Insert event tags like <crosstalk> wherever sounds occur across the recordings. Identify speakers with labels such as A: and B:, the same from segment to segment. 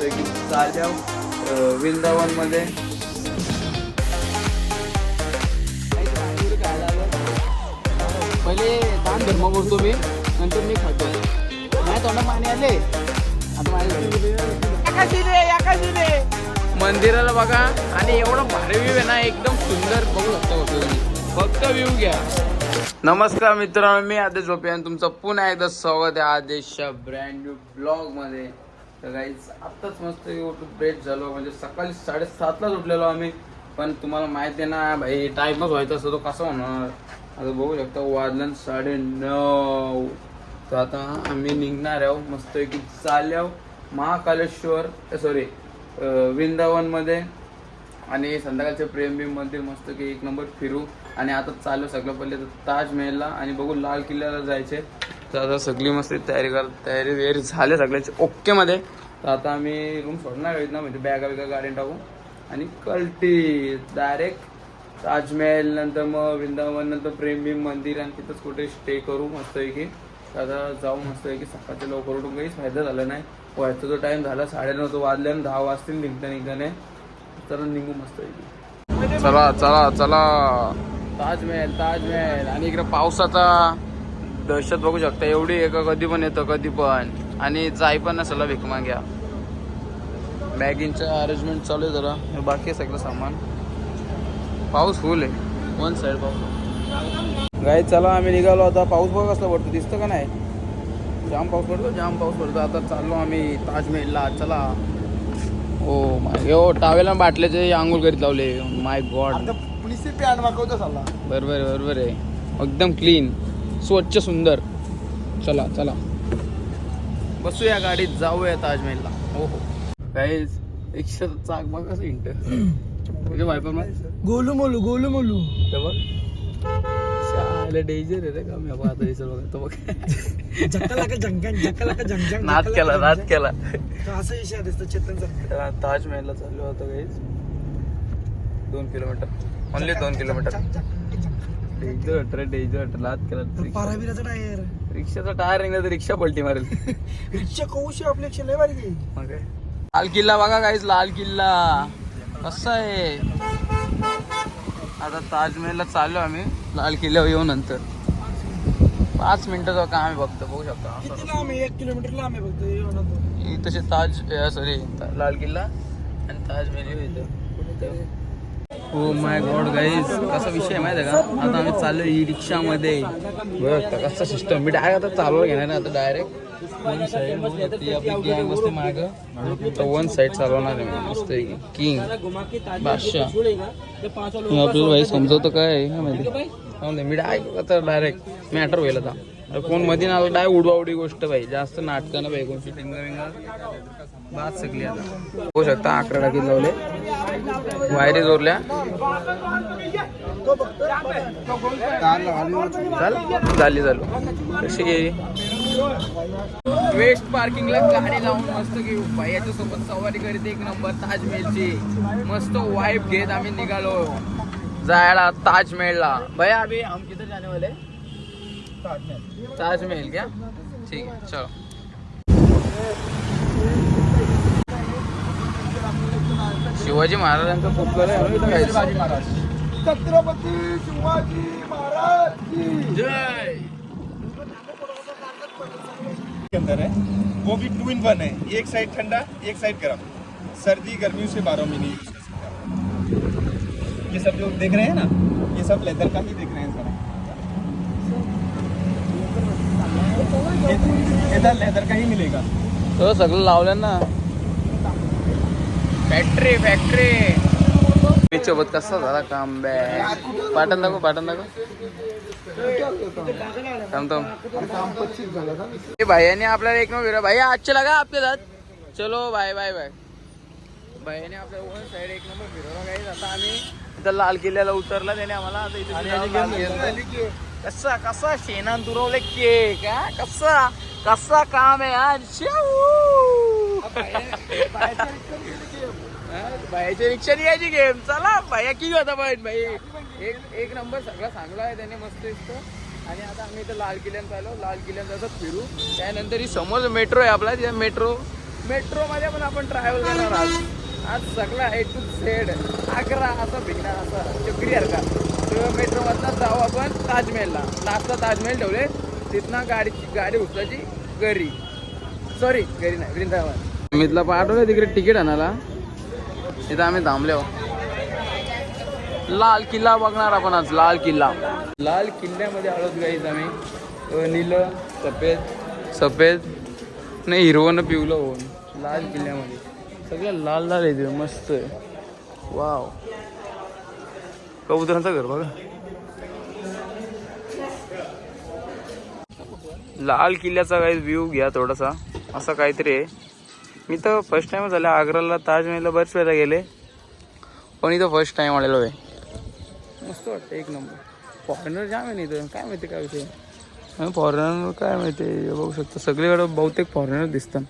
A: चालल्या वृंदावनमध्ये
B: पहिले दान धर्म बोलतो मी नंतर मी खातो. नाही तोंडा पाणी आले? आता माझ्या
A: मंदिराला बघा आणि एवढं भारी व्ह्यू आहे ना एकदम सुंदर बघू शकता होतो तुम्ही. फक्त व्ह्यू घ्या. नमस्कार मित्रांनो मी आदेश झोपे आणि तुमचं पुन्हा एकदा स्वागत आहे आदेशच्या ब्रँड न्यू ब्लॉगमध्ये. तर काहीच आत्ताच मस्त उठून ब्रेक झालो. म्हणजे सकाळी साडेसातलाच उठलेलो आम्ही. पण तुम्हाला माहिती आहे ना भाई टाईमच व्हायचा असतो. तो कसा होणार? आता बघू शकता वाजलं साडे नऊ तर आता आम्ही निघणार आहो मस्तपैकी चालल्या महाकालेश्वर सॉरी वृंदावनमध्ये. आणि संध्याकाळचे प्रेमभीम मंदिर मस्त की एक नंबर फिरू. आणि आता चालू सगळं पहिले तर ताजमहलला. आणि बघू लाल किल्ल्याला जायचे. तर आता सगळी मस्त तयारी कर तयारी वगैरे झाले सगळ्याचे. ओकेमध्ये तर आता आम्ही रूम सोडणार आहेत ना म्हणजे बॅगा बिगा गाडीने टाकू आणि कल्टी डायरेक्ट ताजमहल नंतर मग वृंदावन नंतर प्रेमभीम मंदिर आणि तिथंच कुठे स्टे करू मस्तपैकी. आता जाऊ मस्तपैकी. सकाळच्या लवकर उठून काहीच फायदा झाला नाही. व्हायचा जो टाइम झाला साडेनऊ तो वाजले आणि दहा वाजतील निघता निघताने तर निघू मस्तपैकी. चला चला चला. ताजमहल ताजमहल. आणि इकडे पावसाचा दहशत बघू शकता. एवढी आहे का कधी पण येतं कधी पण. आणि जाई पण नसेल भीक माग्या बॅगिंगचं अरेंजमेंट चालू आहे जरा. हे बाकी आहे सगळं सामान. पाऊस फुल आहे. वन साईड पाऊस. गाई चला आम्ही निघालो आता. पाऊस बघ कसला पडतो. दिसतं का नाही? जाम पाऊस पडतो जाम पाऊस पडतो. आता चाललो आम्ही ताजमहलला. चला. ओ माय ओ टावेला बाटल्याचे आंघोळ करीत लावले. माय गॉड
B: मागवतो चालला
A: बरोबर आहे बरोबर आहे. एकदम क्लीन स्वच्छ सुंदर. चला चला. बसूया गाडीत जाऊया ताजमहलला. हो हो. काही रिक्षाचं चाक बघ कसं इंट म्हणजे वायपर
B: गोलू मोलू गोलू मोलू.
A: डेंजर आहे रे का? मी आता दिसत बघा तो बघ
B: झक्का लागा जंगन झक्का लागा जंगन
A: नाद केला नाद केला.
B: असं इशारा दिसतो चेतन
A: ताजमहलला चाललो होतो काहीच दोन किलोमीटर. ओनली दोन किलोमीटर. डेंजर डेंजर केला
B: टायर.
A: रिक्षाचा टायर निघला तर रिक्षा पलटी मारेल. <laughs>
B: रिक्षा कौशी रिक्षा लय आहे.
A: लाल किल्ला बघा काहीच लाल किल्ला. कसा आहे? आता ताजमहलला चाललो आम्ही. लाल किल्ल्यावर येऊ नंतर. पाच मिनिटाचं काम आहे बघतो बघू शकता.
B: एक किलोमीटर लांब आहे फक्त होणार तो.
A: ही तसे ताज सॉरी लाल किल्ला आणि ताजमहल इथं. हो माय गॉड गाईज कसा विषय माहिती आहे का? आता आम्ही चाललो ई रिक्षामध्ये. बघ कसा सिस्टम मी डायरेक्ट आता चालवलं घेणार ना आता डायरेक्ट वन साईड आपली तर वन साईड चालवणार आहे मस्त किंग बादशाह. आपलं आपल्याला भाई समजवतो काय? माहिती मी डायरेक्ट आता डायरेक्ट मॅटर होईल आता. कोणमध्ये ना डाय डायरेक्ट उडवाउडी गोष्ट भाई. जास्त नाटकानं ना भाई कोण शूटिंग बाद सगळी आता. होऊ शकता. अकरा टाकीत लावले? वायरी जोरल्या. चाल झाली चालू. कशी गेली? वेस्ट पार्किंगला गाडी लावून मस्त घेऊ. याच्यासोबत सवारी करीत एक नंबर ताजमहलची. मस्त वाईफ घेत आम्ही निघालो. जायला ताजमहलला. भैया अभी हम किधर जाने वाले ताजमहल. क्या ठीक है चलो. शिवाजी महाराजांचा पुतळा आहे ना इथं काहीच.
B: छत्रपती शिवाजी महाराज की.
A: जय.
C: के अंदर है वो भी टू इन वन है एक साइड ठंडा एक साइड गर्म. सर्दी गर्मियों से बारह महीने यूज़ कर सकते हैं ये सब जो देख रहे हैं ना ये सब लेदर का ही देख रहे हैं सर. इधर लेदर का ही मिलेगा.
A: तो सगळं लावलं ना. फॅक्टरी फॅक्टरी मी सोबत कसा झाला काम बॅग पाटण दाखव पाटण दाखव. थांब थांब. ए भाईयाने आपल्याला एक फिरवा. भैया आजचे लगा आपके साथ. चलो बाय बाय बाय भाईयाने आपल्याला वन साईड एक नंबर फिरवला काही आता आम्ही इथं लाल किल्ल्याला उतरला त्याने आम्हाला आता इथे कसा कसा शेणान दुरवले केक हा? कसा कसा काम आहे आज शेऊ. भाईच्या रिक्षा यायची गेम चला भाया किती होता पण भाई? एक एक नंबर सगळा चांगला आहे त्याने मस्त दिसतो. आणि आता आम्ही इथं लाल किल्ल्यात आलो लाल किल्ल्यात असं फिरू. त्यानंतर ही समोर मेट्रो आहे आपला त्या मेट्रो मेट्रो मध्ये पण आपण ट्रॅव्हल करणार आहोत. आज सगळा ए टू झेड आग्रा असं भिगणार असं चक्री का? तर मेट्रो मधनं जाऊ आपण ताजमहलला. लास्टला ताजमहल ठेवले. तिथनं गाडीची गाडी उचलायची घरी. सॉरी घरी नाही वृंदावन. मितला पाठवलं तिकडे तिकीट आणायला. इथं आम्ही थांबलो लाल किल्ला बघणार आपण आज लाल किल्ला. लाल किल्ल्यामध्ये आलोत गाईज आम्ही. नीलं सफेद. सफेद. नाही हिरवं पिवलं होऊन. लाल किल्ल्यामध्ये. सगळं लाल लाल तिथं मस्त आहे. वाव. कबुतरांचं घर बघा. लाल किल्ल्याचा काही व्ह्यू घ्या थोडासा. असा काहीतरी आहे. मी तर फर्स्ट टाइम झालं. आग्राला ताजमहलला बरेच वेळेला गेले. पण इथं फर्स्ट टाइम आलेलो आहे. मस्त वाटतं एक नंबर. फॉरेनर जाम आहे ना इथं काय माहिती काय विषय? फॉरेनर काय माहिती हे बघू शकतो. सगळीकडे बहुतेक फॉरेनर दिसतात.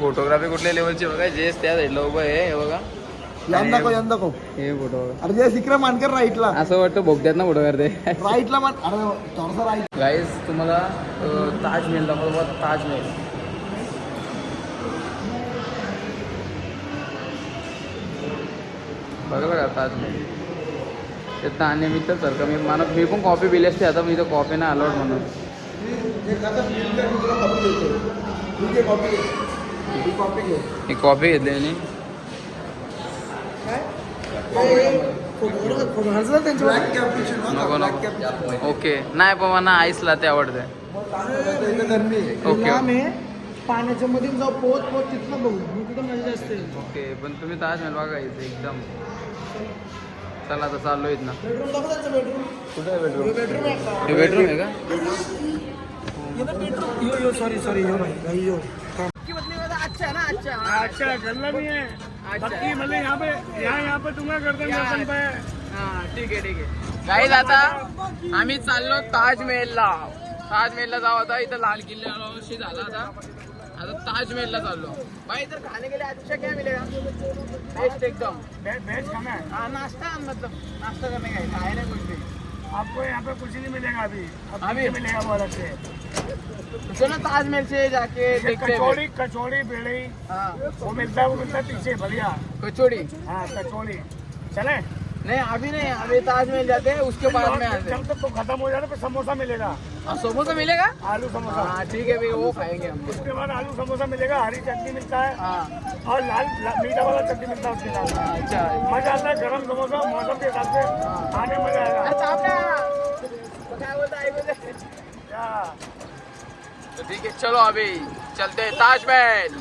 A: फोटोग्राफी कुठल्या लेवलची बघा जे त्या साईडला उभं आहे हे बघा.
B: यंदा को यंदा को.
A: हे फोटो बघा.
B: अरे जे मानकर राईटला
A: असं वाटतं बोगद्यात ना फोटो करते.
B: राईटला मान अरे थोडासा राईट
A: गाईज तुम्हाला ताजमहल दाखवतो ताजमहल. बघा बघा ताजमहल ते ताने मी तर सर मी मला मी पण कॉफी पिली असते आता मी तर कॉफी नाही अलाउड म्हणून. ही कॉफी घेतली आणि नको नको. ओके नाही बाबा ना आईसला ते आवडते ओके
B: पाण्याच्या मध्ये जाऊ पोत पोत तिथलं बघू. मी कुठं मजा असते
A: ओके पण तुम्ही ताजमहल बघा इथे एकदम. चला आता चाललो इथं ना कुठे आहे बेडरूम हे बेडरूम आहे का?
B: यो यो सॉरी सॉरी यो भाई. भाई यो.
A: अच्छा ना अच्छा.
D: अच्छा गल्ला भी है बाकी मतलब यहाँ पे यहाँ यहाँ पे तुम्हें करते हैं दर्शन पे
A: हा ठीक आहे ठीक आहे. गाईज आता आम्ही चाललो ताजमहलला. ताजमहलला जाऊ आता. इथं लाल किल्ल्याशी झाला आता. आता ताजमहलला चाललो भाई इधर खाने के लिए अच्छा क्या मिलेगा? बेस्ट एकदम.
D: खाना है?
A: हाँ नाश्ता मतलब नाश्ता करने का खाए ना कुछ भी।
D: आपको यहाँ पे कुछ नहीं मिलेगा अभी।
A: अभी?
D: मिलेगा बहुत अच्छे
A: चलो ताजमहल से जाके हैं
D: कचौड़ी कचौड़ी बेड़ी।
A: हाँ।
D: वो मिलता है वो मिलता है पीछे बढ़िया।
A: कचौड़ी?
D: हाँ कचौड़ी। चले?
A: नहीं अभी नहीं अभी ताजमहल जाते हैं उसके बाद में आते हैं।
D: जब तक तो खत्म हो जाता है फिर समोसा मिलेगा।
A: हाँ, समोसा मिलेगा?
D: आलू समोसा।
A: हाँ ठीक है भैया वो खाएँगे हम।
D: उसके बाद आलू समोसा मिलेगा हरी चटनी मिलता है।
A: हाँ।
D: और लाल मीठा वाला चटनी मिलता है उसके साथ।
A: हाँ, अच्छा।
D: मज़ा आता है गर्म समोसा मौसम के हिसाब से खाने में मज़ा आएगा।
A: अच्छा आपका क्या बोलता है
D: क्या?
A: तो ठीक है चलो अभी चलते हैं ताजमहल।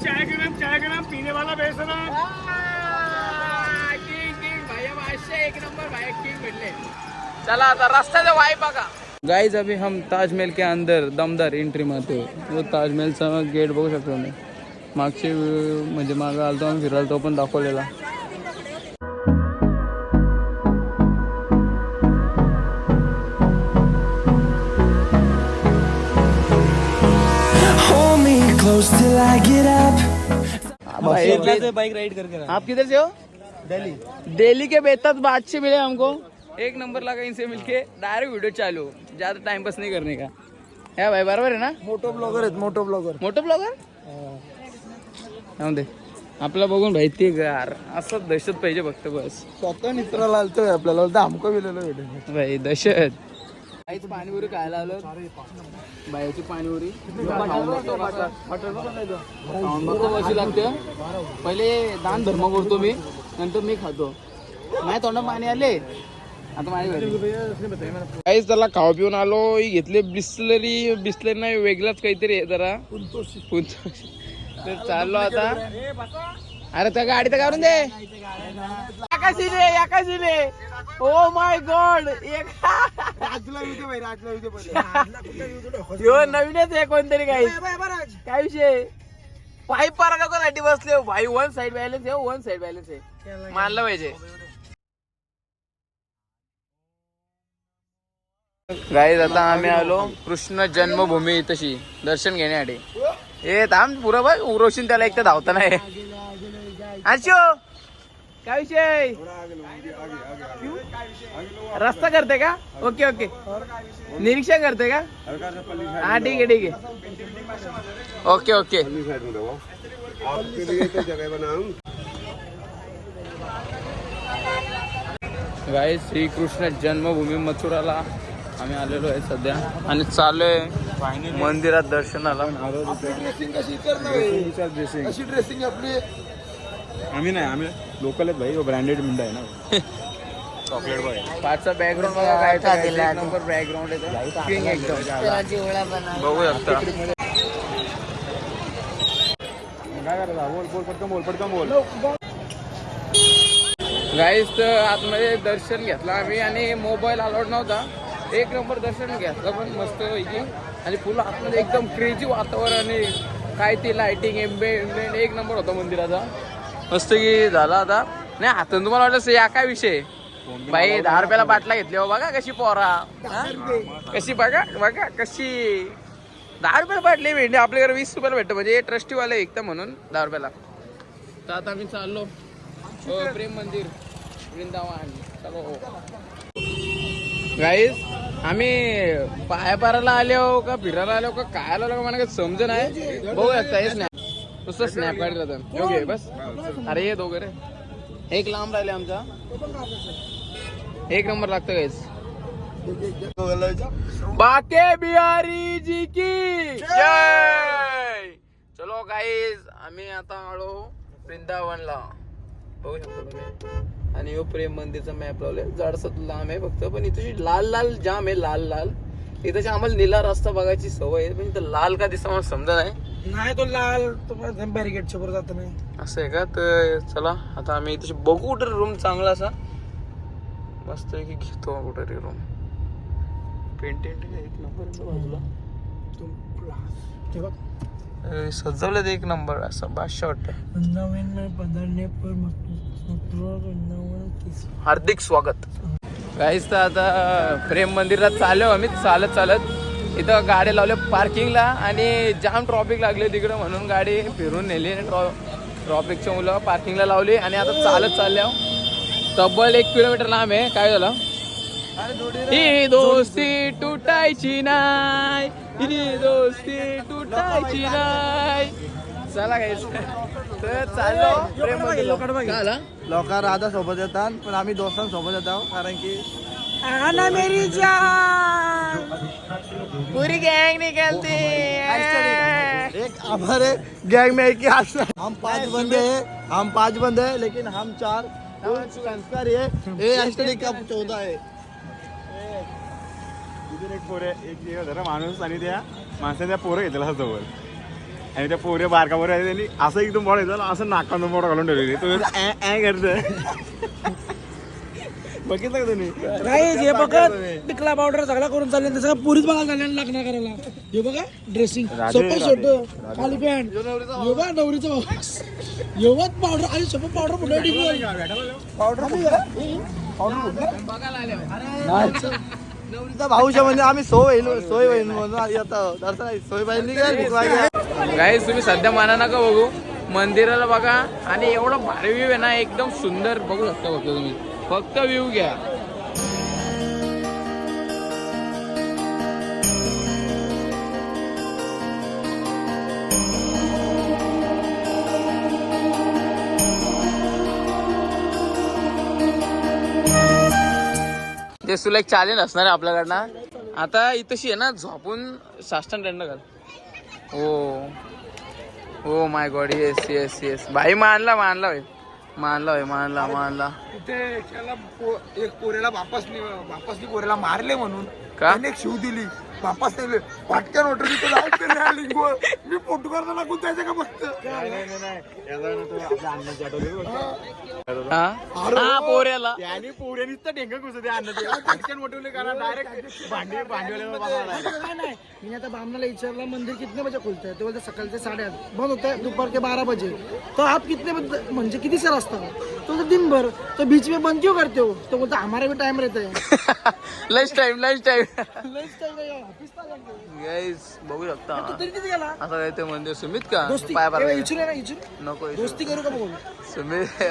D: चाय गरम चाय गरम पीने वाला बेच रहा
A: चला आता रस्त्याचा वाई बघा गाईज अभी हम ताजमहल के अंदर दमदार एंट्री मारतो तो ताजमहलचा गेट बघू शकतो मी मागचे म्हणजे मागं आलतो आम्ही फिरायला तो पण दाखवलेला
B: बाइक राइड करके
A: आप किधर से हो?
B: दिल्ली।
A: दिल्ली के बेहतर बादशाह मिले हमको। एक नंबर लगा इनसे मिलके डायरेक्ट वीडियो चालू। ज्यादा टाइम पास नहीं करने का। है भाई बरोबर आहे ना?
B: मोटो ब्लॉगर आहेत मोटो ब्लॉगर
A: मोठं ब्लॉगर दे। आपला बघून भाई ते गार असं दहशत पाहिजे फक्त बस.
B: स्वतः मित्राला आलतोय आपल्याला धमको गेलेलो भेटेल
A: भाई दहशत. काहीच पाणीपुरी खायला आलो. बाहेरची पाणीपुरी. कशी लागते. पहिले दान धर्म करतो मी नंतर मी खातो. नाही तोंडात पाणी आले. आता काहीच त्याला खाऊ पिऊन आलो. घेतले बिस्लरी बिस्लरी नाही वेगळाच काहीतरी आहे जरा. तर चाललो आता. अरे त्या गाडी तर काढून दे. आकाशीने आकाशीने. ओ माय गॉड एक. ह्यो नवीनच आहे कोणतरी काही काय विषय? पाईप पारा बसले हो. भाई वन साइड बॅलन्स आहे वन साइड बॅलन्स आहे. मानलं पाहिजे. गाईज आता आम्ही आलो कृष्ण जन्मभूमी तशी दर्शन घेण्यासाठी. ए थांब पुरं बघ. उरोशीन त्याला एक तर धावता नाही. आशो काय विषय? रस्ता करते का? Okay okay. निरीक्षण करते का? हा ठीक आहे ठीक आहे. Okay okay. गाय श्रीकृष्ण जन्मभूमी मथुराला आम्ही आलेलो आहे सध्या. आणि चालू आहे मंदिरात दर्शनाला.
C: आम्ही नाही आम्ही लोकल आहेत भाई ब्रँडेड मिंड आहे ना चॉकलेट बॉय
A: पाचचा बॅकग्राऊंड बघा काय एक नंबर बॅकग्राऊंड आहे King एकदम बघू शकता
C: काय करायचं बोल बोल पटकन बोल पटकन बोल
A: गाईस तर आतमध्ये दर्शन घेतलं आम्ही आणि मोबाईल अलाउड नव्हता एक नंबर दर्शन घेतलं पण मस्त पैकी आणि फुल आतमध्ये एकदम क्रेजी वातावरण आणि काय ती लाइटिंग एम्बेंट एक नंबर होता मंदिराचा मस्त की झाला आता. नाही हातून तुम्हाला वाटलं या काय विषय? बाई दहा रुपयाला बाटला घेतली हो बघा कशी पोरा. कशी बघा बघा कशी. दहा रुपयाला बाटली भेटली आपल्याकडे वीस रुपयाला भेटतं. म्हणजे ट्रस्टीवाले एकदम म्हणून दहा रुपयाला. तर आता आम्ही चाललो. हो प्रेम मंदिर वृंदावन. चलो. गाईज आम्ही पाया पारायला आले हो का फिरायला आलो का काय आलो का मला काही समज नाही. बघू शकता हेच नाही. नुसतं स्नॅप काढलं तर बस। अरे ये दोघं रे एक लांब राहिले आमचा एक नंबर लागतं गाईस बाके बिहारी जी की जय! चलो गाईज आम्ही आता आलो वृंदावनला। बघू शकतो तुम्ही आणि यो प्रेम मंदिरचा मॅप लावले जाडसत लांब आहे फक्त पण इथे लाल लाल जाम आहे लाल लाल. इथे आम्हाला निला रस्ता बघायची सवय आहे पण इथं लाल का दिसतं मला समजा नाही.
D: नाही तो लाल तो बॅरिकेडच्या वर जात नाही.
A: असं आहे का? तर चला आता आम्ही इथे बघू कुठे रूम चांगला असा. मस्त आहे की घेतो कुठे रूम पेंटेंट एक नंबर बाजूला. सजवलं ते एक नंबर असं बादशाह वाटतं हार्दिक स्वागत. काहीच तर आता प्रेम मंदिरात चाललो आम्ही चालत चालत. इथं गाड्या लावल्या पार्किंगला आणि जाम ट्रॉफिक लागले तिकडं म्हणून गाडी फिरून नेली आणि ट्रॉ ट्रॉफिकच्या मुलं पार्किंगला लावली आणि आता चालत चालल्या. तब्बल एक किलोमीटर लांब आहे. काय झालं? ही दोस्ती तुटायची नाही. ही दोस्ती तुटायची नाही. चला काय तर चाललो?
B: लोक राधा सोबत येतात पण आम्ही दोस्तांसोबत येतो कारण की
D: आना मेरी जान
A: पूरी गैंग निकलती
B: एक हमारे गैंग में एक ही हम पांच बंदे हैं. हम पांच बंदे हैं लेकिन हम चार. फुल संस्कारी है? ये एस्टडी का चौदह है?
C: इथे एक पोरे एक हे होतं ना माणूस आणि त्या माणसाने त्या पोरं घेतला जवळ आणि त्या पोरे बारका पोरे आहे त्यांनी असं एकदम मोठा घेतला असं नाकांना मोठा घालून ठेवलेली. तो ऍ करतोय. बघितलं का तुम्ही?
D: नाही हे बघा टिकला पावडर सगळा करून चालले ते सगळं पुरीच बघा झाले लग्न करायला. हे बघा ड्रेसिंग सोपं शर्ट खाली पॅन्ट हे बघा नवरीचं एवढं पावडर आणि सोपं पावडर पुढे
B: नवरीचा भाऊच्या म्हणजे आम्ही सोय सोय होईल म्हणून येतो दर्शन सोय पाहिजे
A: गाईस तुम्ही सध्या माना नका बघू. मंदिराला बघा. आणि एवढा भारी व्ह्यू आहे ना एकदम सुंदर बघू शकता फक्त तुम्ही. फक्त व्ह्यू घ्या. ते तुला एक चॅलेंज असणार आहे आपल्याकडनं. आता इथशी आहे ना झोपून साष्टांग दंड घाल. हो. हो my god yes yes yes भाई मानला मानला भाई. मानला भाई मानला मानला.
D: तिथे त्याला पो- एक पोरेला वापस वापस पोरेला मारले म्हणून.
A: का?
D: त्याने एक शिव दिली. वापस नेले
B: पटकन ऑर्डर तिथे लावून ते नाही वर. मी फोटो करायला लागून जायचं का फक्त
A: हा? हा, पोऱ्याला.
B: आणि पोऱ्यानीच तर ढेंगा घुसत अन्न पटकन मोठवले करा डायरेक्ट भांडी
D: नाही मी आता बामणाला विचारलं मंदिर कितने बजे खुलतं आहे ते बोलते सकाळचे साडेआठ. बंद होते दोपहर के बारह बजे. तो आप कितने बजे म्हणजे किती से रास्ता तो बोलते दिन भर तो बीच में बंद क्यों करते हो? तो बोलते हमारा भी टाइम रहता है.
A: Lunch time lunch time
D: lunch time.
A: Guys बघू शकता.
D: तू तरी किती गेला?
A: असं काय ते मंदिर सुमित का?
D: दोस्ती.
A: पाय पाय
D: आहे ना
A: नको इथं.
D: दोस्ती करू का बोल
A: सुमित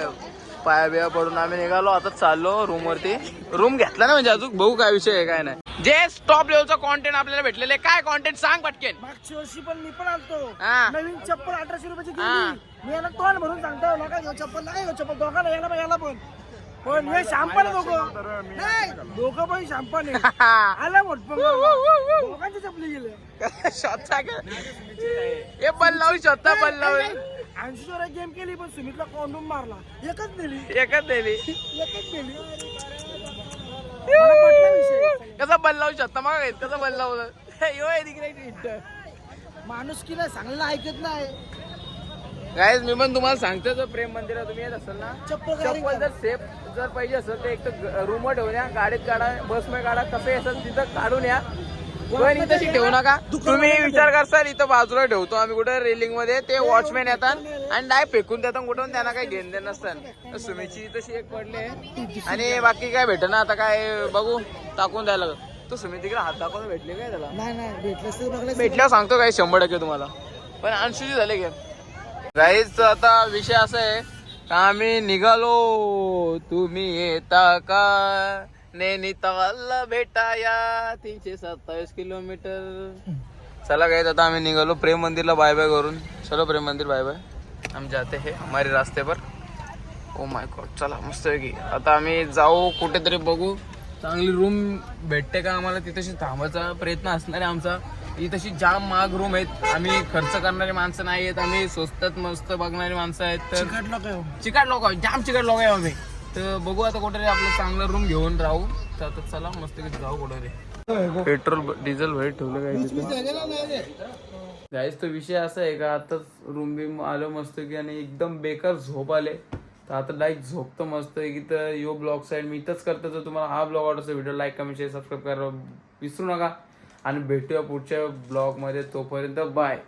A: पाया बिया पडून आम्ही निघालो आता चाललो रूम वरती. रूम घेतला ना म्हणजे अजून? बघू काय विषय आहे काय नाही. जे टॉप लेवलचा कॉन्टेंट आपल्याला भेटलेलं आहे काय कॉन्टेंट सांग पटकेन.
D: मागच्या वर्षी पण मी पण आणतो
A: हा.
D: नवीन चप्पल अठराशे रुपयाची मी याला तोंड भरून सांगतो नका घेऊ चप्पल नका घेऊ चप्पल दोघांना याला पण याला पण. पण हे शॅम्पल दोघं. नाही दोघं पण शॅम्पल <laughs> आला मोठपण दोघांची चपली गेले.
A: शॉटचा हे बल लावून शॉटचा बल लावून
D: ऐंशी जोर गेम केली पण सुमितला कोंडून मारला. एकच नेली
A: एकच दिली.
D: एकच <laughs> विषय.
A: कसा बल लावू शकता मग कसं बल लावलं हे, यो तिकडे.
D: माणूस की नाही सांगलेलं ऐकत नाही.
A: गाईज मी पण तुम्हाला सांगतो जर प्रेम मंदिरात तुम्ही येत असाल ना?
D: चप्पल
A: जर सेफ जर पाहिजे असेल तर एक तर रूमवर ठेवून या गाडीत काढा बसमध्ये काढा कसं असेल तिथं काढून या. पण इथं ठेवू नका. तुम्ही विचार करसाल इथं बाजूला ठेवतो. आम्ही कुठे रेलिंगमध्ये ते वॉचमॅन येतात आणि डायरेक्ट फेकून देतात कुठून त्यांना काही घेण देण नसतं. सुमीची तशी एक पडली. आणि बाकी काय भेट ना आता काय बघू टाकून द्यायला तो सुमी तिकडे हात दाखवून भेटले काय त्याला? भेटल्यावर सांगतो काय शंभर टक्के तुम्हाला. पण अंशुजी झाले गेम गाईच आता विषय असा आहे का आम्ही निघालो. तुम्ही येता का? नैनितालला भेटाया तीनशे सत्तावीस किलोमीटर. चला गाईज आता आम्ही निघालो प्रेम मंदिरला. बाय बाय करून. चलो प्रेम मंदिर बाय बाय आम्ही जाते हे हमारे रास्ते पर. ओ माय गॉड चला मस्त की. आता आम्ही जाऊ कुठेतरी बघू. चांगली रूम भेटते का आम्हाला? तिथेशी थांबायचा प्रयत्न असणार आहे आमचा. ही तशी जाम महाग रूम आहेत. आम्ही खर्च करणारी माणसं नाही आहेत. आम्ही स्वस्तात मस्त बघणारी माणसं आहेत. तर
D: चिकट लोक आहे.
A: चिकट लोक आहोत, जाम चिकट लोक आहे आम्ही. तर बघू आता कुठे आपलं चांगलं रूम घेऊन राहू. तर आता चला मस्त जाऊ कुठे पेट्रोल डिझेल भेट ठेवलं काय? गाईस तो विषय असा आहे का आताच रूम बिम आलो मस्त की आणि एकदम बेकार झोप आले. तर आता डायरेक्ट झोपतो मस्त की तर यो ब्लॉग साईड मी इथंच करतो. तर तुम्हाला हा ब्लॉग आवडतो video like comment share subscribe करायला विसरू नका. आणि भेटूया पुढच्या ब्लॉगमध्ये. तोपर्यंत बाय.